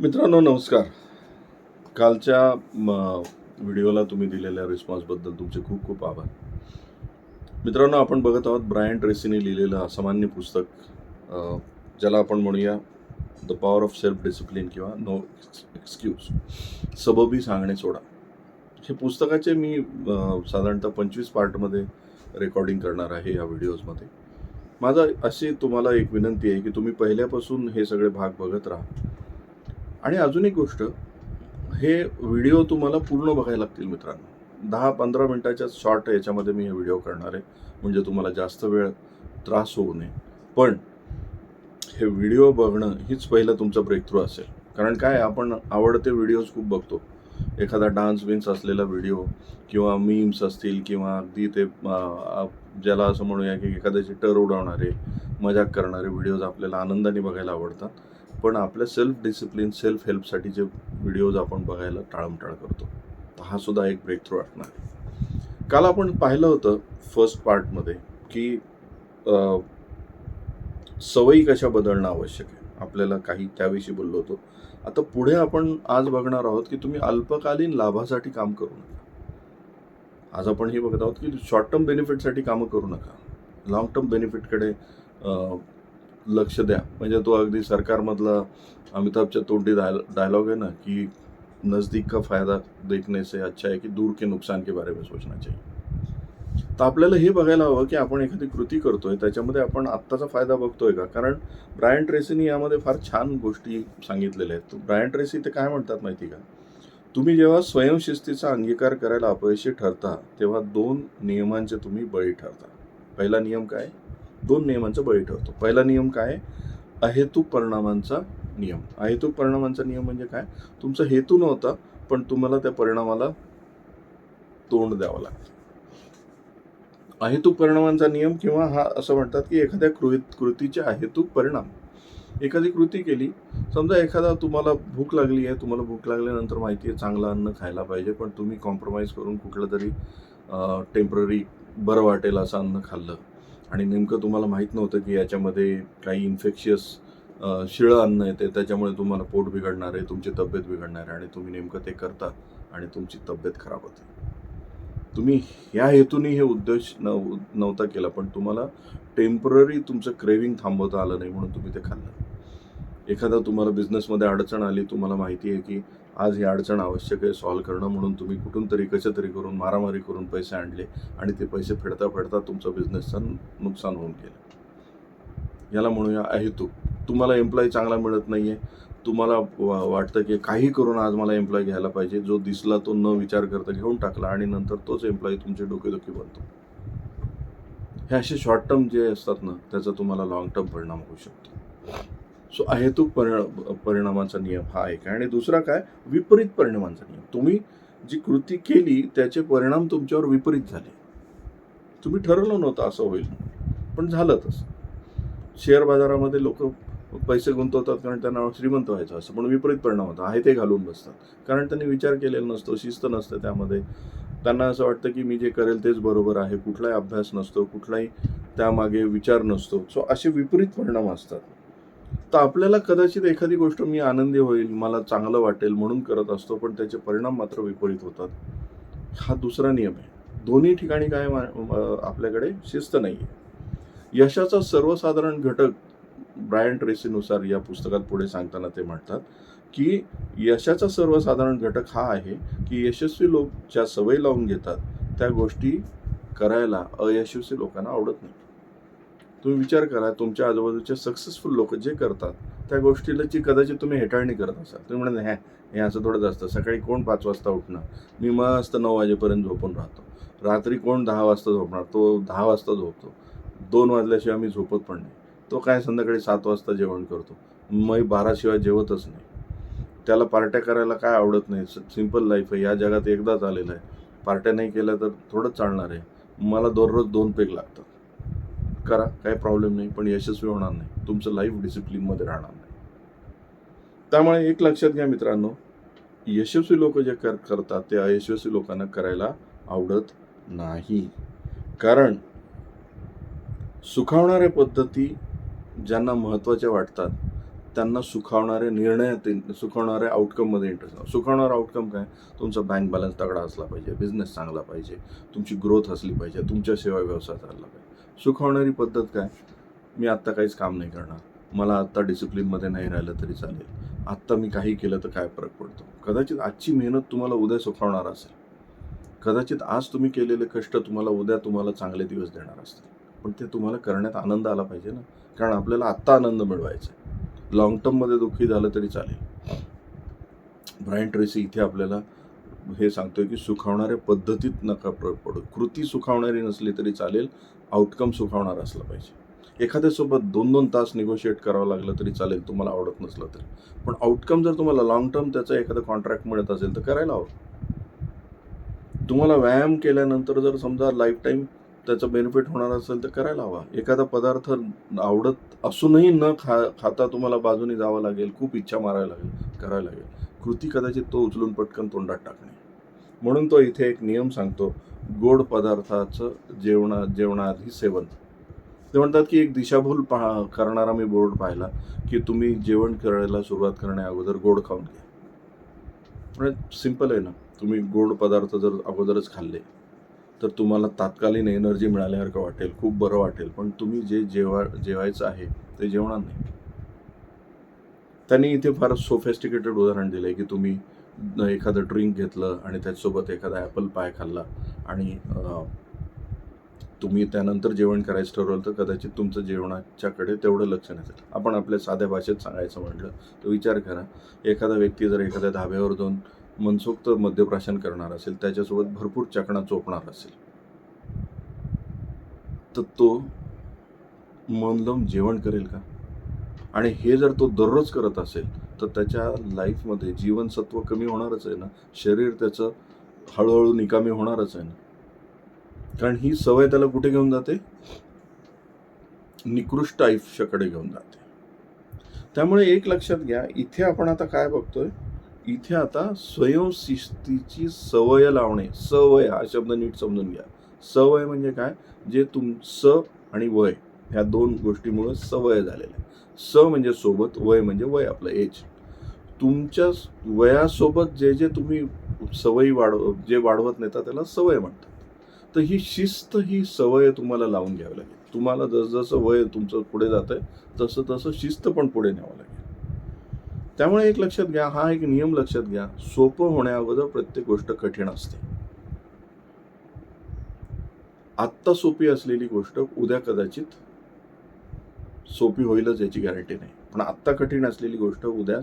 मित्रांनो नमस्कार. कालच्या म, व्हिडिओला तुम्ही दिलेल्या रिस्पॉन्सबद्दल तुमचे खूप खूप आभार. मित्रांनो आपण बघत आहोत ब्रायन ट्रेसीने लिहिलेलं असामान्य पुस्तक ज्याला आपण म्हणूया the power of self discipline किंवा नो एक्सक्यूज सबबी सांगणे सोडा. हे पुस्तकाचे मी साधारणतः पंचवीस पार्टमध्ये रेकॉर्डिंग करणार आहे या व्हिडिओजमध्ये. माझा अशी तुम्हाला एक विनंती आहे की तुम्ही पहिल्यापासून हे सगळे भाग बघत राहा. आणि अजून एक गोष्ट हे व्हिडिओ तुम्हाला पूर्ण बघायला लागतील मित्रांनो. दहा पंधरा मिनटाच्या शॉर्ट याच्यामध्ये मी हे व्हिडिओ करणार आहे. म्हणजे तुम्हाला जास्त वेळ त्रास होऊ नये. पण हे व्हिडिओ बघणं हीच पहिलं तुमचं ब्रेक थ्रू असेल. कारण काय आपण आवडते व्हिडिओज खूप बघतो. एखादा डान्स बिन्स असलेला व्हिडिओ किंवा मीम्स असतील किंवा अगदी ते ज्याला असं म्हणूया की एखाद्याची टर उडवणारे मजाक करणारे व्हिडिओज आपल्याला आनंदाने बघायला आवडतात. पण आपल्या सेल्फ डिसिप्लिन सेल्फ हेल्पसाठी जे व्हिडिओज आपण बघायला टाळमटाळ करतो तर हा सुद्धा एक ब्रेक थ्रू असणार आहे. काल आपण पाहिलं होतं फर्स्ट पार्टमध्ये की सवयी कशा बदलणं आवश्यक आहे. आपल्याला काही त्याविषयी बोललो होतो. आता पुढे आपण आज बघणार आहोत की तुम्ही अल्पकालीन लाभासाठी काम करू नका. आज आपण हे बघत आहोत की शॉर्ट टर्म बेनिफिटसाठी कामं करू नका. लाँग टर्म बेनिफिटकडे लक्ष द्या. म्हणजे तो अगदी सरकारमधला अमिताभच्या तोंडी डायल डायलॉग आहे ना की नजदीक का फायदा देखने से अच्छा है की दूर के नुकसान के बारे में सोचना चाहिए. तर आपल्याला हे बघायला हवं की आपण एखादी कृती करतोय त्याच्यामध्ये आपण आत्ताचा फायदा बघतोय का? कारण ब्रायन ट्रेसीनी यामध्ये फार छान गोष्टी सांगितलेल्या आहेत. ब्रायन ट्रेसी ते काय म्हणतात माहिती का? तुम्ही जेव्हा स्वयंशिस्तीचा अंगीकार करायला अपयशी ठरता तेव्हा दोन नियमांचे तुम्ही बळी ठरता. पहिला नियम काय? दोन नियमांचा बळी ठरतो. पहिला नियम काय? अहेतुक परिणामांचा नियम. अहेतुक परिणामांचा नियम म्हणजे काय? तुमचा हेतू नव्हता पण तुम्हाला त्या परिणामाला तोंड द्यावं लागतं. अहेतुक परिणामांचा नियम किंवा हा असं म्हणतात की एखाद्या कृत कृतीचे अहेतुक परिणाम. एखादी कृती केली समजा एखादा तुम्हाला भूक लागली आहे तुम्हाला भूक लागल्यानंतर माहिती आहे चांगलं अन्न खायला पाहिजे पण तुम्ही कॉम्प्रोमाइज करून कुठलं तरी टेंपररी बरं वाटेल असं अन्न खाल्लं. आणि नेमकं तुम्हाला माहीत नव्हतं की याच्यामध्ये काही इन्फेक्शियस शिळं अन्न येते त्याच्यामुळे तुम्हाला पोट बिघडणार आहे तुमची तब्येत बिघडणार आहे आणि तुम्ही नेमकं ते करता आणि तुमची तब्येत खराब होते. तुम्ही ह्या हेतूने हे उद्देश नव नव्हता केला पण तुम्हाला टेंपररी तुमचं क्रेविंग थांबवता आलं नाही म्हणून तुम्ही ते खाल्लं. एखादा तुम्हाला बिझनेसमध्ये अडचण आली तुम्हाला माहिती आहे की आज ही अडचण आवश्यक आहे सॉल्व्ह करणं म्हणून तुम्ही कुठून तरी कशा तरी करून मारामारी करून पैसे आणले आणि ते पैसे फेडता फेडता तुमचं बिझनेसचं नुकसान होऊन गेलं. याला म्हणूया अहेतुक. तुम्हाला एम्प्लॉई चांगला मिळत नाही आहे तुम्हाला वा- वाटतं की काही करून आज मला एम्प्लॉय घ्यायला पाहिजे. जो दिसला तो न विचार करता घेऊन टाकला आणि नंतर तोच एम्प्लॉई तुमचे डोकेदुखी बनतो. हे असे शॉर्ट टर्म जे असतात ना त्याचा तुम्हाला लॉंग टर्म परिणाम होऊ शकतो. सो अहेतुक परिणाम परिणामाचा नियम हा एक आहे. आणि दुसरा काय? विपरीत परिणामांचा नियम. तुम्ही जी कृती केली त्याचे परिणाम तुमच्यावर विपरीत झाले. तुम्ही ठरवलं नव्हतं असं होईल. पण झालं तसं. शेअर बाजारामध्ये लोक पैसे गुंतवतात कारण त्यांना श्रीमंत व्हायचं असतं. पण विपरीत परिणाम होता. आहे ते घालून बसतात. कारण त्यांनी विचार केलेला नसतो शिस्त नसते त्यामध्ये. त्यांना असं वाटतं की मी जे करेल तेच बरोबर आहे. कुठलाही अभ्यास नसतो कुठलाही त्यामागे विचार नसतो. सो असे विपरीत परिणाम असतात. तर आपल्याला कदाचित एखादी गोष्ट मी आनंदी होईल मला चांगलं वाटेल म्हणून करत असतो पण त्याचे परिणाम मात्र विपरीत होतात. हा दुसरा नियम आहे. दोन्ही ठिकाणी काय आपल्याकडे शिस्त नाही आहे यशाचा सर्वसाधारण घटक ब्रायन ट्रेसीनुसार या पुस्तकात पुढे सांगताना ते म्हणतात की यशाचा सर्वसाधारण घटक हा आहे की यशस्वी लोक ज्या सवयी लावून घेतात त्या गोष्टी करायला अयशस्वी लोकांना आवडत नाही. तुम्ही विचार करा तुमच्या आजूबाजूचे सक्सेसफुल लोक जे करतात त्या गोष्टीलाची कदाचित तुम्ही हेटाळणी करत असाल. तुम्ही म्हणा ह्या हे असं थोडंच असतं. सकाळी कोण पाच वाजता उठणार? मी मस्त नऊ वाजेपर्यंत झोपून राहतो. रात्री कोण दहा वाजता झोपणार? तो दहा वाजता झोपतो. दोन वाजल्याशिवाय मी झोपत पण नाही. तो काय संध्याकाळी सात वाजता जेवण करतो? मग बाराशिवाय जेवतच नाही. त्याला पार्ट्या करायला काय आवडत नाही. सिंपल लाईफ आहे. या जगात एकदाच आलेलं आहे. पार्ट्या नाही केल्या तर थोडंच चालणार आहे. मला दररोज दोन पेग लागतात. करा काही प्रॉब्लेम नाही पण यशस्वी होणार नाही. तुमचं लाईफ डिसिप्लिनमध्ये राहणार नाही. त्यामुळे एक लक्षात घ्या मित्रांनो यशस्वी लोक जे कर करतात ते अयशस्वी लोकांना करायला आवडत नाही. कारण सुखावणाऱ्या पद्धती ज्यांना महत्त्वाच्या वाटतात त्यांना सुखावणारे निर्णयात सुखावणाऱ्या आउटकममध्ये इंटरेस्ट सुखावणारा आउटकम काय? तुमचा बँक बॅलन्स तगडा असला पाहिजे बिझनेस चांगला पाहिजे तुमची ग्रोथ असली पाहिजे तुमच्या सेवा व्यवसाय चालला पाहिजे. सुखावणारी पद्धत काय? मी आत्ता काहीच काम नाही करणार. मला आत्ता डिसिप्लिनमध्ये नाही राहिलं तरी चालेल. आत्ता मी काही केलं तर काय फरक पडतो? कदाचित आजची मेहनत तुम्हाला उद्या सुखावणार असेल. कदाचित आज तुम्ही केलेले कष्ट तुम्हाला उद्या तुम्हाला चांगले दिवस देणार असतील. पण ते तुम्हाला करण्यात आनंद आला पाहिजे ना? कारण आपल्याला आत्ता आनंद मिळवायचा आहे. लॉंग टर्ममध्ये दुःखी झालं तरी चालेल. ब्रायन ट्रेसी इथे आपल्याला हे सांगतोय की सुखावणाऱ्या पद्धतीत नका पडू. कृती सुखावणारी नसली तरी चालेल आउटकम सुखावणार असलं पाहिजे. एखाद्यासोबत दोन दोन तास निगोशिएट करावं लागलं तरी चालेल तुम्हाला आवडत नसलं तरी. पण आउटकम जर तुम्हाला लॉंग टर्म त्याचा एखादा कॉन्ट्रॅक्ट मिळत असेल तर करायला हवं. तुम्हाला व्यायाम केल्यानंतर जर समजा लाईफ टाईम त्याचा बेनिफिट होणार असेल तर करायला हवा. एखादा पदार्थ आवडत असूनही न खा खाता तुम्हाला बाजूने जावं लागेल खूप इच्छा मारायला लागेल करायला लागेल. कृती कदाचित तो उचलून पटकन तोंडात टाकणे. म्हणून तो इथे एक नियम सांगतो गोड पदार्थाचं जेवणा जेवणाआधी सेवन. ते म्हणतात की एक दिशाभूल पहा करणारा मी बोर्ड पाहिला की तुम्ही जेवण करायला सुरुवात करण्या अगोदर गोड खाऊन घ्या. म्हणजे सिंपल आहे ना. तुम्ही गोड पदार्थ जर अगोदरच खाल्ले तर तुम्हाला तात्कालीन एनर्जी मिळाल्यासारखं वाटेल खूप बरं वाटेल. पण तुम्ही जे जेवा जेवायचं आहे ते जेवणार नाही. त्यांनी इथे फार सोफेस्टिकेटेड उदाहरण दिलं आहे की तुम्ही एखादं ड्रिंक घेतलं आणि त्याच्यासोबत एखादा ॲपल पाय खाल्ला आणि तुम्ही त्यानंतर जेवण करायचं ठरवलं तर कदाचित तुमचं जेवणाच्याकडे तेवढं लक्ष नसेल. आपण आपल्या साध्या भाषेत सांगायचं म्हटलं तर विचार करा. एखादा व्यक्ती जर एखाद्या धाब्यावर जाऊन मनसोक्त मद्यप्राशन करणार असेल त्याच्यासोबत भरपूर चकणा चोपणार असेल तर तो मन लावून जेवण करेल का? आणि हे जर तो दररोज करत असेल तर त्याच्या लाईफमध्ये जीवनसत्व कमी होणारच आहे ना? शरीर त्याचं हळूहळू निकामी होणारच आहे ना? कारण ही सवय त्याला कुठे घेऊन जाते? निकृष्ट आयुष्याकडे घेऊन जाते. त्यामुळे एक लक्षात घ्या इथे आपण आता काय बघतोय? इथे आता स्वयंशिस्तीची सवय लावणे सवय हा शब्द नीट समजून घ्या. सवय म्हणजे काय? जे तुम स आणि वय ह्या दोन गोष्टीमुळे सवय झालेल्या. स म्हणजे सोबत वय म्हणजे वय आपलं एज. तुमच्या वयासोबत जे जे तुम्ही सवयी वाढव जे वाढवत नेता त्याला सवय म्हणतात. तर ही शिस्त ही सवय तुम्हाला लावून घ्यावी लागेल. तुम्हाला जसजसं वय तुमचं पुढे जातं आहे तसं तसं शिस्त पण पुढे न्यावं लागेल. त्यामुळे एक लक्षात घ्या हा एक नियम लक्षात घ्या. सोपं होण्याअगोदर प्रत्येक गोष्ट कठीण असते. आत्ता सोपी असलेली गोष्ट उद्या कदाचित सोपी होईलच याची गॅरंटी नाही. पण आत्ता कठीण असलेली गोष्ट उद्या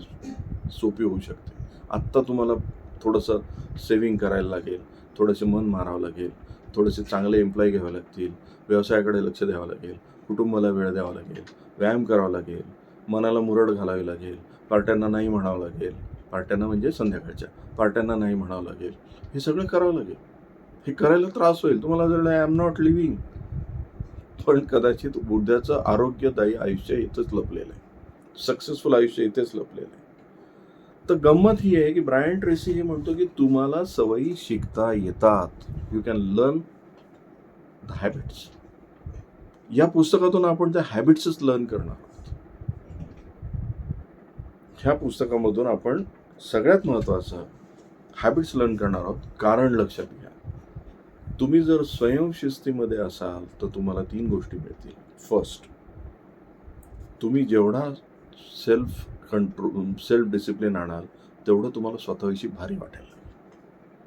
सोपी होऊ शकते. आत्ता तुम्हाला थोडंसं सेविंग करायला लागेल थोडंसं मन मारावं लागेल थोडेसे चांगले एम्प्लॉय घ्यावे लागतील व्यवसायाकडे लक्ष द्यावं लागेल कुटुंबाला वेळ द्यावा लागेल व्यायाम करावा लागेल मनाला मुरड घालावी लागेल. पार्ट्यांना नाही म्हणावं लागेल. पार्ट्यांना म्हणजे संध्याकाळच्या. पार्ट्यांना नाही म्हणावं लागेल. हे सगळं करावं लागेल. हे करायला त्रास होईल. तुम्हाला जर आय एम नॉट लिव्हिंग पण कदाचित बुद्ध्याचं आरोग्यदायी आयुष्य इथंच लपलेलं आहे. सक्सेसफुल आयुष्य इथेच लपलेलं आहे. तर गंमत ही आहे की ब्रायन ट्रेसी हे म्हणतो की तुम्हाला सवयी शिकता येतात. You can learn the habits या पुस्तकातून आपण त्या हॅबिट्सच लर्न करणार. ह्या पुस्तकामधून आपण सगळ्यात महत्त्वाचं हॅबिट्स लर्न करणार आहोत कारण लक्षात घ्या. तुम्ही जर स्वयंशिस्तीमध्ये असाल तर तुम्हाला तीन गोष्टी मिळतील. फर्स्ट तुम्ही जेवढा सेल्फ कंट्रोल सेल्फ डिसिप्लिन आणाल तेवढं तुम्हाला स्वतःविषयी भारी वाटेल.